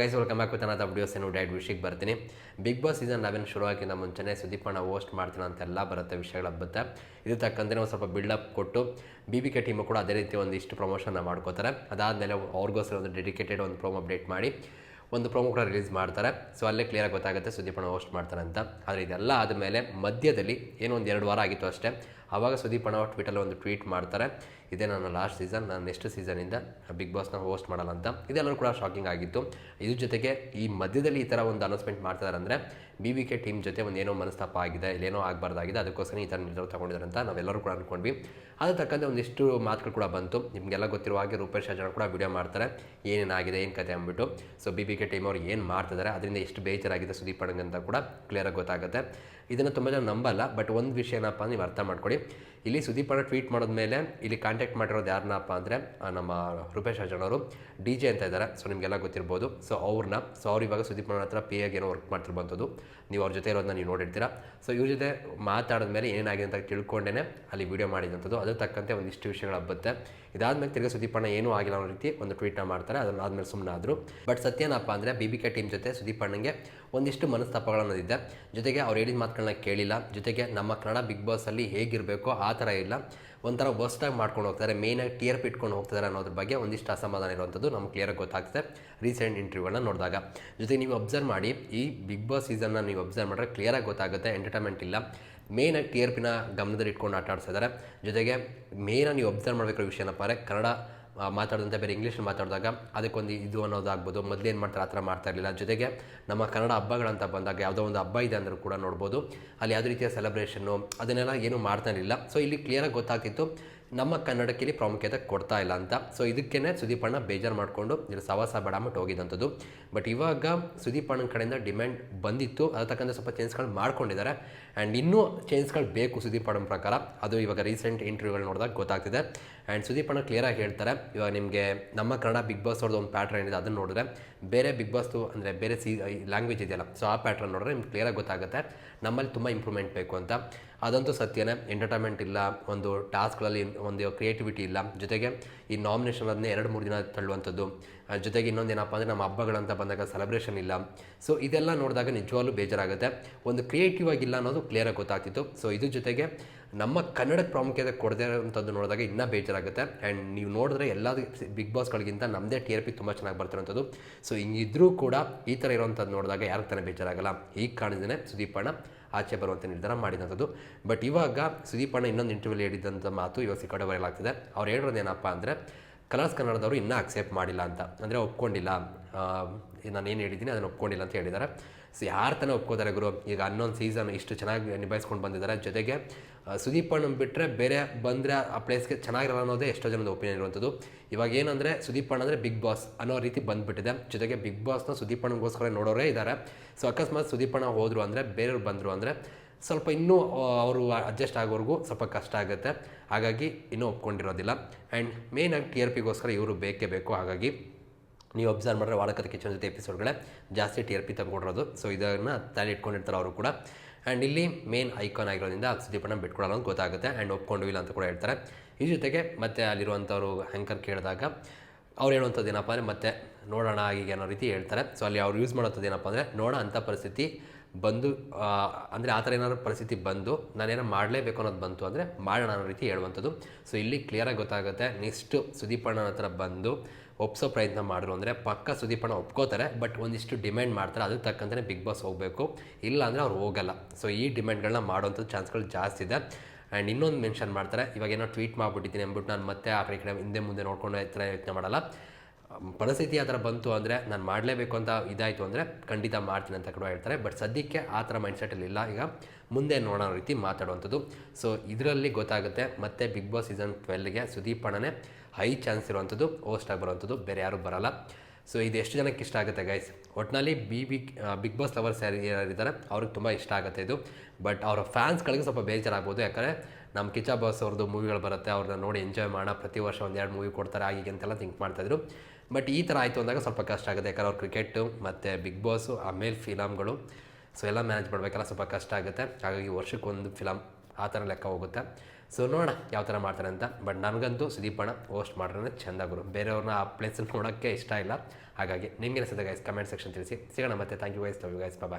Guys welcome back with another videos ಏನು diet ವಿಷಯಕ್ಕೆ ಬರ್ತೀನಿ ಬಿಗ್ ಬಾಸ್ ಸೀಸನ್ ಲೆವೆನ್ ಶುರುವಾಗಿಂದ ಮುಂಚೆನೇ ಸುದೀಪ್ ಅಣ್ಣ ಹೋಸ್ಟ್ ಮಾಡ್ತೀನಿ ಅಂತೆಲ್ಲ ಬರುತ್ತೆ ವಿಷಯಗಳ ಬರುತ್ತೆ. ಇದು ತಕ್ಕಂತೆ ಒಂದು ಸ್ವಲ್ಪ ಬಿಲ್ಡಪ್ ಕೊಟ್ಟು ಬಿ ಬಿ ಕೆ ಟೀಮು ಕೂಡ ಅದೇ ರೀತಿ ಒಂದು ಇಷ್ಟು ಪ್ರಮೋಷನ್ನ ಮಾಡ್ಕೋತಾರೆ. ಅದಾದಮೇಲೆ ಅವ್ರಿಗೋಸ್ಕರ ಒಂದು ಡೆಡಿಕೇಟೆಡ್ ಒಂದು ಪ್ರೋಮ್ ಅಪ್ಡೇಟ್ ಮಾಡಿ. ಒಂದು ಪ್ರೋಮೋ ಕೂಡ ರಿಲೀಸ್ ಮಾಡ್ತಾರೆ. ಸೊ ಅಲ್ಲೇ ಕ್ಲಿಯರಾಗಿ ಗೊತ್ತಾಗುತ್ತೆ ಸುದೀಪ್ ಅಣ್ಣ ಹೋಸ್ಟ್ ಮಾಡ್ತಾರೆ ಅಂತ. ಆದರೆ ಇದೆಲ್ಲ ಆದಮೇಲೆ ಮಧ್ಯದಲ್ಲಿ ಏನೋ ಒಂದು ಎರಡು ವಾರ ಆಗಿತ್ತು ಅಷ್ಟೇ. ಆವಾಗ ಸುದೀಪ್ ಅಣ್ಣ ಟ್ವಿಟಲ್ಲಿ ಒಂದು ಟ್ವೀಟ್ ಮಾಡ್ತಾರೆ. ಇದೇ ನನ್ನ ಲಾಸ್ಟ್ ಸೀಸನ್ ನಾನು ನೆಕ್ಸ್ಟ್ ಸೀಸನಿಂದ ಬಿಗ್ ಬಾಸ್ನ ಹೋಸ್ಟ್ ಮಾಡಲ್ಲ ಅಂತ. ಇದೆಲ್ಲರೂ ಕೂಡ ಶಾಕಿಂಗ್ ಆಗಿತ್ತು. ಇದ್ರ ಜೊತೆಗೆ ಈ ಮಧ್ಯದಲ್ಲಿ ಈ ಥರ ಒಂದು ಅನೌನ್ಸ್ಮೆಂಟ್ ಮಾಡ್ತಾರೆ ಅಂದರೆ ಬಿ ಬಿ ಕೆ ಟೀಮ್ ಜೊತೆ ಒಂದು ಏನೋ ಮನಸ್ತಾಪ ಆಗಿದೆ ಇಲ್ಲೇನೋ ಆಗಬಾರ್ದಾಗಿದೆ, ಅದಕ್ಕೋಸ್ಕರ ಈ ಥರ ನಿರ್ಧಾರ ತಗೊಂಡಿದ್ದಾರೆ ಅಂತ ನಾವೆಲ್ಲರೂ ಕೂಡ ಅಂದ್ಕೊಂಡ್ವಿ ಅದ್ರ ತಕ್ಕಂತೆ ಒಂದಿಷ್ಟು ಮಾತುಗಳು ಕೂಡ ಬಂತು. ನಿಮಗೆಲ್ಲ ಗೊತ್ತಿರುವ ಹಾಗೆ ರೂಪೇಶ್ ಜನ ಕೂಡ ವಿಡಿಯೋ ಮಾಡ್ತಾರೆ. ಏನೇನಾಗಿದೆ, ಏನು ಕತೆ ಅಂದ್ಬಿಟ್ಟು. So B B K time ಅವ್ರು ಏನು ಮಾಡ್ತಿದ್ದಾರೆ ಅದರಿಂದ ಎಷ್ಟು ಬೇಜಾರಾಗಿದೆ ಸುದೀಪ್ ಅಡಂಗ್ ಅಂತ ಕೂಡ ಕ್ಲಿಯರಾಗಿ ಗೊತ್ತಾಗುತ್ತೆ. ಇದನ್ನು ತುಂಬ ಜನ ನಂಬಲ್ಲ ಬಟ್ ಒಂದು ವಿಷಯ ಏನಪ್ಪ ನೀವು ಅರ್ಥ ಮಾಡ್ಕೊಳ್ಳಿ. ಇಲ್ಲಿ ಸುದೀಪ್ ಅಣ್ಣ ಟ್ವೀಟ್ ಮಾಡಿದ್ಮೇಲೆ ಇಲ್ಲಿ ಕಾಂಟ್ಯಾಕ್ಟ್ ಮಾಡಿರೋದು ಯಾರನ್ನಪ್ಪ ಅಂದರೆ ನಮ್ಮ ರೂಪೇಶ್ ಅವರು, ಡಿ ಜೆ ಅಂತ ಇದ್ದಾರೆ ಸೊ ನಿಮಗೆಲ್ಲ ಗೊತ್ತಿರ್ಬೋದು. ಸೊ ಅವ್ರನ್ನ ಸೊ ಅವ್ರು ಇವಾಗ ಸುದೀಪ್ ಅಣ್ಣ ಹತ್ರ ಪಿ ಆಗಿ ಏನೋ ವರ್ಕ್ ಮಾಡ್ತಿರ್ಬಂಥದ್ದು ನೀವು ಅವ್ರ ಜೊತೆ ಇರೋದನ್ನ ನೀವು ನೋಡಿರ್ತೀರ. ಸೊ ಇವ್ರ ಜೊತೆ ಮಾತಾಡಿದ್ಮೇಲೆ ಏನಾಗಿದೆ ಅಂತ ತಿಳ್ಕೊಂಡೇ ಅಲ್ಲಿ ವಿಡಿಯೋ ಮಾಡಿದಂಥದ್ದು. ಅದ್ರ ತಕ್ಕಂತೆ ಒಂದಿಷ್ಟು ವಿಷಯಗಳು ಬತ್ತೆ ಇದಾದ್ಮೇಲೆ ತಿರ್ಗಿ ಸುದೀಪ್ ಅಣ್ಣ ಏನೂ ಆಗಿಲ್ಲ ಅನ್ನೋ ರೀತಿ ಒಂದು ಟ್ವೀಟ್ನ ಮಾಡ್ತಾರೆ. ಅದನ್ನು ಆದಮೇಲೆ ಸುಮ್ಮನೆ ಆದರು ಬಟ್ ಸತ್ಯನಪ್ಪ ಅಂದರೆ ಬಿ ಬಿ ಕೆ ಟೀಮ್ ಜೊತೆ ಸುದೀಪ್ ಅಣ್ಣಂಗೆ ಒಂದಿಷ್ಟು ಮನಸ್ತಾಪಗಳನ್ನೋದಿದೆ ಜೊತೆಗೆ ಅವ್ರು ಹೇಳಿದ ಮಾತುಗಳನ್ನ ಕೇಳಿಲ್ಲ. ಜೊತೆಗೆ ನಮ್ಮ ಕನ್ನಡ ಬಿಗ್ ಬಾಸಲ್ಲಿ ಹೇಗಿರಬೇಕು ಆ ಥರ ಇಲ್ಲ. ಒಂಥರ ವರ್ಸ್ಟಾಗಿ ಮಾಡ್ಕೊಂಡು ಹೋಗ್ತಾರೆ. ಮೇಯ್ನಾಗಿ ಟಿ ಆರ್ ಪಿ ಇಟ್ಕೊಂಡು ಹೋಗ್ತಾರೆ ಅನ್ನೋದ್ರ ಬಗ್ಗೆ ಒಂದಿಷ್ಟು ಅಸಮಾಧಾನ ಇರುವಂಥದ್ದು ನಮ್ಗೆ ಕ್ಲಿಯರಾಗಿ ಗೊತ್ತಾಗ್ತದೆ ರೀಸೆಂಟ್ ಇಂಟರ್ವ್ಯೂಗಳನ್ನ ನೋಡಿದಾಗ. ಜೊತೆಗೆ ನೀವು ಅಬ್ಸರ್ವ್ ಮಾಡಿ, ಈ ಬಿಗ್ ಬಾಸ್ ಸೀಸನ್ನ ನೀವು ಅಬ್ಸರ್ವ್ ಮಾಡಿದ್ರೆ ಕ್ಲಿಯರಾಗಿ ಗೊತ್ತಾಗುತ್ತೆ ಎಂಟರ್ಟೈನ್ಮೆಂಟ್ ಇಲ್ಲ. ಮೇಯ್ನಾಗಿ ಟಿ ಆರ್ ಪಿನ ಗಮನದಲ್ಲಿ ಇಟ್ಕೊಂಡು ಆಟ ಆಡ್ಸಿದ್ದಾರೆ ಜೊತೆಗೆ ಮೇಯ್ನಾಗಿ ನೀವು ಅಬ್ಸರ್ವ್ ಮಾಡಬೇಕಾದ ವಿಷಯ ಏನಪ್ಪ ಅಂದರೆ ಕನ್ನಡ ಮಾತಾಡಿದಂತೆ ಬೇರೆ ಇಂಗ್ಲೀಷ್ ಮಾತಾಡಿದಾಗ ಅದಕ್ಕೊಂದು ಇದು ಅನ್ನೋದಾಗ್ಬೋದು ಮೊದಲೇನು ಮಾಡ್ತಾರೆ ಆ ಥರ ಮಾಡ್ತಾ ಇರಲಿಲ್ಲ. ಜೊತೆಗೆ ನಮ್ಮ ಕನ್ನಡ ಹಬ್ಬಗಳಂತ ಬಂದಾಗ ಯಾವುದೋ ಒಂದು ಹಬ್ಬ ಇದೆ ಅಂದರೂ ಕೂಡ ನೋಡ್ಬೋದು. ಅಲ್ಲಿ ಯಾವುದೇ ರೀತಿಯ ಸೆಲೆಬ್ರೇಷನ್ನು ಅದನ್ನೆಲ್ಲ ಏನೂ ಮಾಡ್ತಾ ಇರಲಿಲ್ಲ. ಸೊ ಇಲ್ಲಿ ಕ್ಲಿಯರಾಗಿ ಗೊತ್ತಾಗ್ತಿತ್ತು. ನಮ್ಮ ಕನ್ನಡಕ್ಕೆ ಪ್ರಾಮುಖ್ಯತೆ ಕೊಡ್ತಾ ಇಲ್ಲ ಅಂತ. ಸೊ ಇದಕ್ಕೇ ಸುದೀಪ್ ಅಣ್ಣ ಬೇಜಾರು ಮಾಡಿಕೊಂಡು ಇಲ್ಲಿ ಸವಾಸ ಬಡಾಮಟ್ಟು ಹೋಗಿದ್ದಂಥದ್ದು ಬಟ್ ಇವಾಗ ಸುದೀಪ್ ಅಣ್ಣನ ಕಡೆಯಿಂದ ಡಿಮ್ಯಾಂಡ್ ಬಂದಿತ್ತು. ಅದ ತಕ್ಕಂತೆ ಸ್ವಲ್ಪ ಚೇಂಜ್ಗಳು ಮಾಡ್ಕೊಂಡಿದ್ದಾರೆ. ಆ್ಯಂಡ್ ಇನ್ನೂ ಚೇಂಜ್ಗಳು ಬೇಕು ಸುದೀಪ್ ಅಣ್ಣನ ಪ್ರಕಾರ. ಅದು ಇವಾಗ ರೀಸೆಂಟ್ ಇಂಟರ್ವ್ಯೂಗಳು ನೋಡಿದಾಗ ಗೊತ್ತಾಗ್ತಿದೆ. ಆ್ಯಂಡ್ ಸುದೀಪ್ ಅಣ್ಣ ಕ್ಲಿಯರಾಗಿ ಹೇಳ್ತಾರೆ, ಇವಾಗ ನಿಮಗೆ ನಮ್ಮ ಕನ್ನಡ ಬಿಗ್ ಬಾಸ್ ಅವ್ರದ್ದು ಒಂದು ಪ್ಯಾಟ್ರನ್ ಏನಿದೆ ಅದನ್ನು ನೋಡಿದ್ರೆ ಬೇರೆ ಬಿಗ್ ಬಾಸ್ದು ಅಂದರೆ ಬೇರೆ ಸಿ ಲ್ಯಾಂಗ್ವೇಜ್ ಇದೆಯಲ್ಲ ಸೊ ಆ ಪ್ಯಾಟ್ರನ್ ನೋಡಿದ್ರೆ ನಿಮ್ಗೆ ಕ್ಲಿಯರಾಗಿ ಗೊತ್ತಾಗುತ್ತೆ. ನಮ್ಮಲ್ಲಿ ತುಂಬ ಇಂಪ್ರೂವ್ಮೆಂಟ್ ಬೇಕು ಅಂತ. ಅದಂತೂ ಸತ್ಯನೇ. ಎಂಟರ್ಟೈನ್ಮೆಂಟ್ ಇಲ್ಲ, ಒಂದು ಟಾಸ್ಕ್ಗಳಲ್ಲಿ ಒಂದು ಕ್ರಿಯೇಟಿವಿಟಿ ಇಲ್ಲ. ಜೊತೆಗೆ ಈ ನಾಮಿನೇಷನ್ ಅದನ್ನೇ ಎರಡು, ಮೂರು ದಿನ ತಳ್ಳುವಂಥದ್ದು. ಜೊತೆಗೆ ಇನ್ನೊಂದು ಏನಪ್ಪ ಅಂದರೆ ನಮ್ಮ ಹಬ್ಬಗಳಂತ ಬಂದಾಗ ಸೆಲೆಬ್ರೇಷನ್ ಇಲ್ಲ. ಸೊ ಇದೆಲ್ಲ ನೋಡಿದಾಗ ನಿಜವಾಗ್ಲೂ ಬೇಜಾರಾಗುತ್ತೆ. ಒಂದು ಕ್ರಿಯೇಟಿವ್ ಆಗಿಲ್ಲ ಅನ್ನೋದು ಕ್ಲಿಯರಾಗಿ ಗೊತ್ತಾಗ್ತಿತ್ತು. ಸೊ ಇದ್ರ ಜೊತೆಗೆ ನಮ್ಮ ಕನ್ನಡಕ್ಕೆ ಪ್ರಾಮುಖ್ಯತೆ ಕೊಡದೇ ಇರೋಂಥದ್ದು ನೋಡಿದಾಗ ಇನ್ನೂ ಬೇಜಾರಾಗುತ್ತೆ. ಆ್ಯಂಡ್ ನೀವು ನೋಡಿದ್ರೆ ಎಲ್ಲ ಬಿಗ್ ಬಾಸ್ಗಳಿಗಿಂತ ನಮ್ಮದೇ ಟಿ ಆರ್ ಪಿ ತುಂಬ ಚೆನ್ನಾಗಿ ಬರ್ತಿರೋಂಥದ್ದು ಸೊ ಹಿಂಗಿದ್ರೂ ಕೂಡ ಈ ಥರ ಇರೋವಂಥದ್ದು ನೋಡಿದಾಗ ಯಾರು ತಾನೇ ಬೇಜಾರಾಗಲ್ಲ. ಈ ಕಾಣಿದ್ದೇನೆ ಸುದೀಪಣ್ಣ ಆಚೆ ಬರುವಂಥ ನಿರ್ಧಾರ ಮಾಡಿದಂಥದ್ದು ಬಟ್ ಇವಾಗ ಸುದೀಪಣ್ಣ ಇನ್ನೊಂದು ಇಂಟರ್ವ್ಯೂಲಿ ಹೇಳಿದಂಥ ಮಾತು ಇವಾಗ ಸಿಕ್ಕಾಡೆ ವೈರಲ್ ಆಗ್ತಿದೆ ಅವ್ರು ಹೇಳಿರೋದು ಏನಪ್ಪ ಅಂದರೆ ಕಲರ್ಸ್ ಕನ್ನಡದವರು ಇನ್ನೂ ಅಕ್ಸೆಪ್ಟ್ ಮಾಡಿಲ್ಲ ಅಂತ. ಅಂದರೆ ಒಪ್ಕೊಂಡಿಲ್ಲ. ನಾನು ಏನು ಹೇಳಿದ್ದೀನಿ ಅದನ್ನು ಒಪ್ಕೊಂಡಿಲ್ಲ ಅಂತ ಹೇಳಿದ್ದಾರೆ. ಸೊ ಯಾರು ತಾನೇ ಒಪ್ಕೋತಾರೆ ಗುರು? ಈಗ ಹನ್ನೊಂದು ಸೀಸನ್ ಇಷ್ಟು ಚೆನ್ನಾಗಿ ನಿಭಾಯಿಸ್ಕೊಂಡು ಬಂದಿದ್ದಾರೆ. ಜೊತೆಗೆ ಸುದೀಪಣ್ಣ ಬಿಟ್ಟರೆ ಬೇರೆ ಬಂದರೆ ಆ ಪ್ಲೇಸ್ಗೆ ಚೆನ್ನಾಗಿರಲ್ಲ ಅನ್ನೋದೇ ಎಷ್ಟೋ ಜನದ ಒಪಿನಿಯನ್ ಇರುವಂಥದ್ದು. ಇವಾಗ ಏನಂದರೆ, ಸುದೀಪ್ ಅಣ್ಣ ಅಂದರೆ ಬಿಗ್ ಬಾಸ್ ಅನ್ನೋ ರೀತಿ ಬಂದುಬಿಟ್ಟಿದೆ. ಜೊತೆಗೆ ಬಿಗ್ ಬಾಸ್ನ ಸುದೀಪ್ ಅಣ್ಣಗೋಸ್ಕರ ನೋಡೋರೇ ಇದ್ದಾರೆ. ಸೊ ಅಕಸ್ಮಾತ್ ಸುದೀಪ್ ಅಣ್ಣ ಹೋದರು ಅಂದರೆ, ಬೇರೆಯವ್ರು ಬಂದರು ಅಂದರೆ ಸ್ವಲ್ಪ ಇನ್ನೂ ಅವರು ಅಡ್ಜಸ್ಟ್ ಆಗೋವರೆಗೂ ಸ್ವಲ್ಪ ಕಷ್ಟ ಆಗುತ್ತೆ. ಹಾಗಾಗಿ ಇನ್ನೂ ಒಪ್ಕೊಂಡಿರೋದಿಲ್ಲ. ಆ್ಯಂಡ್ ಮೇಯ್ನಾಗಿ ಟಿ ಆರ್ ಪಿಗೋಸ್ಕರ ಇವರು ಬೇಕೇ ಬೇಕು. ಹಾಗಾಗಿ ನೀವು ಅಬ್ಸರ್ವ್ ಮಾಡಿದ್ರೆ ವಾಳಕದ ಕಿಚನ್ ಜೊತೆ ಎಪಿಸೋಡ್ಗಳೇ ಜಾಸ್ತಿ ಟಿ ಆರ್ ಪಿ ತಗೊಂಡಿರೋದು ಸೊ ಇದನ್ನು ತಲೆ ಇಟ್ಕೊಂಡಿರ್ತಾರೆ ಅವರು ಕೂಡ. ಆ್ಯಂಡ್ ಇಲ್ಲಿ ಮೇನ್ ಐಕಾನ್ ಆಗಿರೋದ್ರಿಂದ ಸುದೀಪಣ್ಣ ಬಿಟ್ಕೊಡಲ್ಲ ಅಂತ ಗೊತ್ತಾಗುತ್ತೆ. ಆ್ಯಂಡ್ ಒಪ್ಕೊಂಡು ಇಲ್ಲ ಅಂತ ಕೂಡ ಹೇಳ್ತಾರೆ. ಈ ಜೊತೆಗೆ ಮತ್ತೆ ಅಲ್ಲಿರುವಂಥವ್ರು ಹ್ಯಾಂಕರ್ ಕೇಳಿದಾಗ ಅವ್ರು ಹೇಳುವಂಥದ್ದು ಏನಪ್ಪ ಅಂದರೆ ಮತ್ತೆ ನೋಡೋಣ ಹೀಗೆ ಅನ್ನೋ ರೀತಿ ಹೇಳ್ತಾರೆ. ಸೊ ಅಲ್ಲಿ ಅವ್ರು ಯೂಸ್ ಮಾಡೋಂಥದ್ದು ಏನಪ್ಪ ಅಂದರೆ ನೋಡೋ ಅಂಥ ಪರಿಸ್ಥಿತಿ ಬಂದು ಅಂದರೆ ಆ ಥರ ಏನಾದ್ರು ಪರಿಸ್ಥಿತಿ ಬಂದು ನಾನೇನೋ ಮಾಡಲೇಬೇಕು ಅನ್ನೋದು ಬಂತು ಅಂದರೆ ಮಾಡೋಣ ಅನ್ನೋ ರೀತಿ ಹೇಳುವಂಥದ್ದು. ಸೊ ಇಲ್ಲಿ ಕ್ಲಿಯರಾಗಿ ಗೊತ್ತಾಗುತ್ತೆ ನೆಕ್ಸ್ಟು ಸುದೀಪಣ್ಣನ ಹತ್ರ ಬಂದು ಒಪ್ಸೋ ಪ್ರಯತ್ನ ಮಾಡಿದ್ರು ಅಂದರೆ ಪಕ್ಕ ಸುದೀಪಣ್ಣ ಒಪ್ಕೋತಾರೆ ಬಟ್ ಒಂದಿಷ್ಟು ಡಿಮ್ಯಾಂಡ್ ಮಾಡ್ತಾರೆ, ಅದಕ್ಕೆ ತಕ್ಕಂತೆ ಬಿಗ್ ಬಾಸ್ ಹೋಗಬೇಕು. ಇಲ್ಲ ಅಂದರೆ ಅವ್ರು ಹೋಗಲ್ಲ. ಸೊ ಈ ಡಿಮ್ಯಾಂಡ್ಗಳನ್ನ ಮಾಡುವಂಥದ್ದು ಚಾನ್ಸ್ಗಳು ಜಾಸ್ತಿ ಇದೆ. ಆ್ಯಂಡ್ ಇನ್ನೊಂದು ಮೆನ್ಷನ್ ಮಾಡ್ತಾರೆ, ಇವಾಗ ಏನೋ ಟ್ವೀಟ್ ಮಾಡಿಬಿಟ್ಟಿದ್ದೀನಿ ಅಂದ್ಬಿಟ್ಟು ನಾನು ಮತ್ತೆ ಆ ಕಡೆ ಹಿಂದೆ ಮುಂದೆ ನೋಡ್ಕೊಂಡು ಈ ಥರ ಯೋಚನೆ ಮಾಡಲ್ಲ. ಪರಿಸ್ಥಿತಿ ಆ ಥರ ಬಂತು ಅಂದರೆ ನಾನು ಮಾಡಲೇಬೇಕು ಅಂತ ಇದಾಯಿತು ಅಂದರೆ ಖಂಡಿತ ಮಾಡ್ತೀನಿ ಅಂತ ಕೂಡ ಹೇಳ್ತಾರೆ. ಬಟ್ ಸದ್ಯಕ್ಕೆ ಆ ಥರ ಮೈಂಡ್ಸೆಟಲ್ಲಿ ಇಲ್ಲ. ಈಗ ಮುಂದೆ ನೋಡೋ ರೀತಿ ಮಾತಾಡುವಂಥದ್ದು. ಸೊ ಇದರಲ್ಲಿ ಗೊತ್ತಾಗುತ್ತೆ, ಮತ್ತೆ ಬಿಗ್ ಬಾಸ್ ಸೀಸನ್ ಟ್ವೆಲ್ಗೆ ಸುದೀಪ್ ಅಣ್ಣನೇ ಹೈ ಚಾನ್ಸ್ ಇರುವಂಥದ್ದು ಹೋಸ್ಟಾಗಿ ಬರುವಂಥದ್ದು. ಬೇರೆ ಯಾರೂ ಬರಲ್ಲ. ಸೊ ಇದು ಎಷ್ಟು ಜನಕ್ಕೆ ಇಷ್ಟ ಆಗುತ್ತೆ ಗೈಸ್ ಒಟ್ಟಿನಲ್ಲಿ B B Bigg Boss lovers ಯಾರು, ಯಾರಿದ್ದಾರೆ, ಅವ್ರಿಗೆ ತುಂಬ ಇಷ್ಟ ಆಗುತ್ತೆ ಇದು. ಬಟ್ ಅವರ ಫ್ಯಾನ್ಸ್ಗಳಿಗೆ ಸ್ವಲ್ಪ ಬೇಜಾರಾಗ್ಬೋದು, ಯಾಕಂದರೆ ನಮ್ಮ ಕಿಚ್ಚ ಬಾಸ್ ಅವ್ರದ್ದು ಮೂವಿಗಳು ಬರುತ್ತೆ, ಅವ್ರನ್ನ ನೋಡಿ ಎಂಜಾಯ್ ಮಾಡೋಣ, ಪ್ರತಿ ವರ್ಷ ಒಂದು ಎರಡು ಮೂವಿ ಕೊಡ್ತಾರೆ, ಹಾಗೆ ಅಂತೆಲ್ಲ ಥಿಂಕ್ ಮಾಡ್ತಾಯಿದ್ರು ಬಟ್ ಈ ಥರ ಆಯಿತು ಅಂದಾಗ ಸ್ವಲ್ಪ ಕಷ್ಟ ಆಗುತ್ತೆ, ಯಾಕಂದ್ರೆ ಅವ್ರು ಕ್ರಿಕೆಟು ಮತ್ತು ಬಿಗ್ ಬಾಸು ಆಮೇಲೆ ಫಿಲಮ್ಗಳು ಸೊ ಎಲ್ಲ ಮ್ಯಾನೇಜ್ ಮಾಡಬೇಕಲ್ಲ ಸ್ವಲ್ಪ ಕಷ್ಟ ಆಗುತ್ತೆ. ಹಾಗಾಗಿ ವರ್ಷಕ್ಕೊಂದು ಫಿಲಮ್ ಆ ಥರ ಲೆಕ್ಕ ಹೋಗುತ್ತೆ. ಸೊ ನೋಡೋಣ ಯಾವ ಥರ ಮಾಡ್ತಾರೆ ಅಂತ. ಬಟ್ ನನಗಂತೂ ಸುದೀಪಣ್ಣ ಹೋಸ್ಟ್ ಮಾಡ್ರೆ ಚೆಂದ ಗುರು. ಬೇರೆಯವ್ರನ್ನ ಆ ಪ್ಲೇಸ್ ನೋಡೋಕ್ಕೆ ಇಷ್ಟ ಇಲ್ಲ. ಹಾಗಾಗಿ ನಿಮಗೆ ಅನಿಸುತ್ತೆ ಗೈಸ್ ಕಮೆಂಟ್ ಸೆಕ್ಷನ್ ತಿಳಿಸಿ. ಸಿಗೋಣ ಮತ್ತೆ. Thank you guys love you guys bye